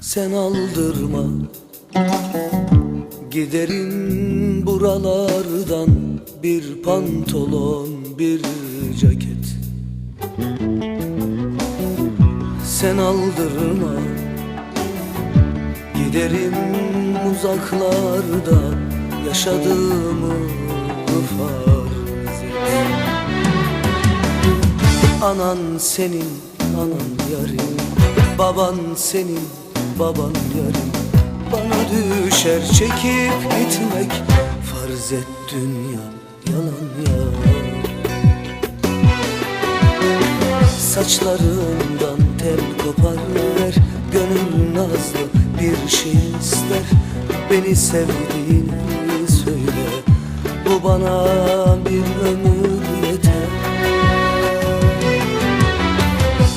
Sen aldırma. Giderim buralardan Bir pantolon bir ceket. Sen aldırma. Giderim uzaklarda Yaşadığımı farz et Anan senin, anan yarim. Baban senin, baban yarim Bana düşer çekip gitmek Farz et dünya yalan ya. Saçlarından tel kopar ver Gönül nazlı bir şey ister. Beni sevdiğini söyle Bu bana bir ömür yeter.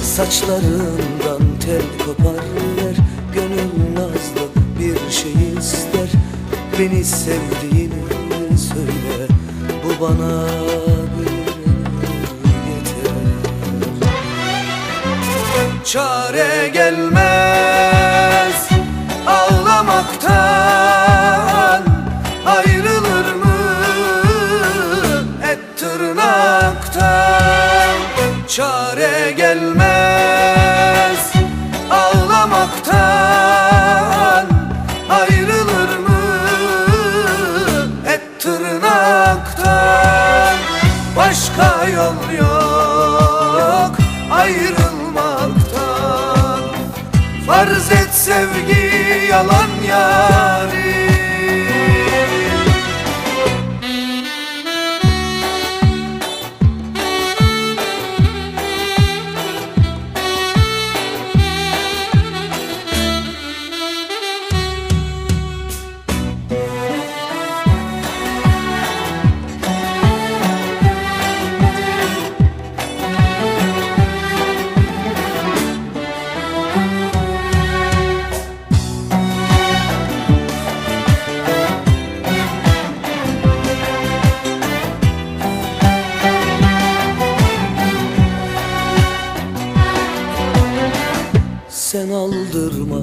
Saçlarından tel kopar Beni sevdiğini söyle. Bu bana yeter. Çare gelmez ağlamaktan. Ayrılır mı et tırnaktan? Çare gelmez ağlamaktan Başka yol yok ayrılmaktan. Farz et sevgi yalan yarim Sen aldırma.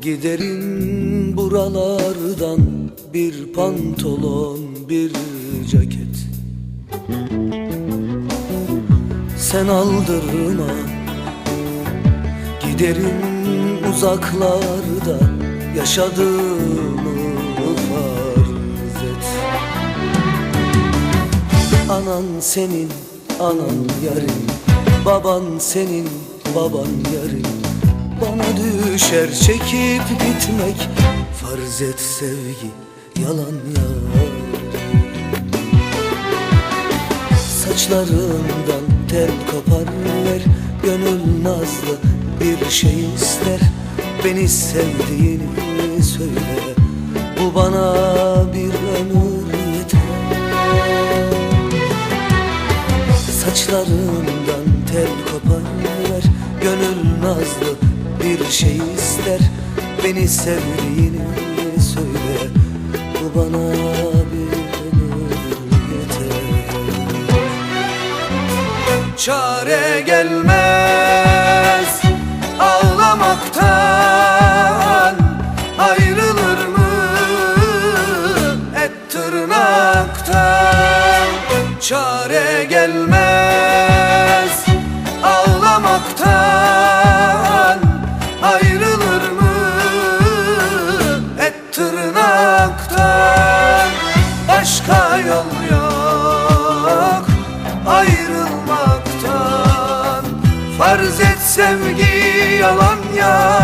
Giderim buralardan Bir pantolon bir ceket. Sen aldırma. Giderim uzaklarda Yaşadığımı farz et. Anan senin, anan yarim Baban senin, baban yarim Bana düşer çekip gitmek. Farz et sevgi, yalan yarim Saçlarından tel kopar ver Gönül nazlı bir şey ister. Beni sevdiğini söyle Bu bana bir ömür yeter. Saçlarından tel kopar Gönül nazlı bir şey ister. Beni sevdiğini söyle. Bu bana bir yeter. Çare gelmez ağlamaktan. Ayrılır mı et tırnaktan? Çare gelmez sevgi yalan ya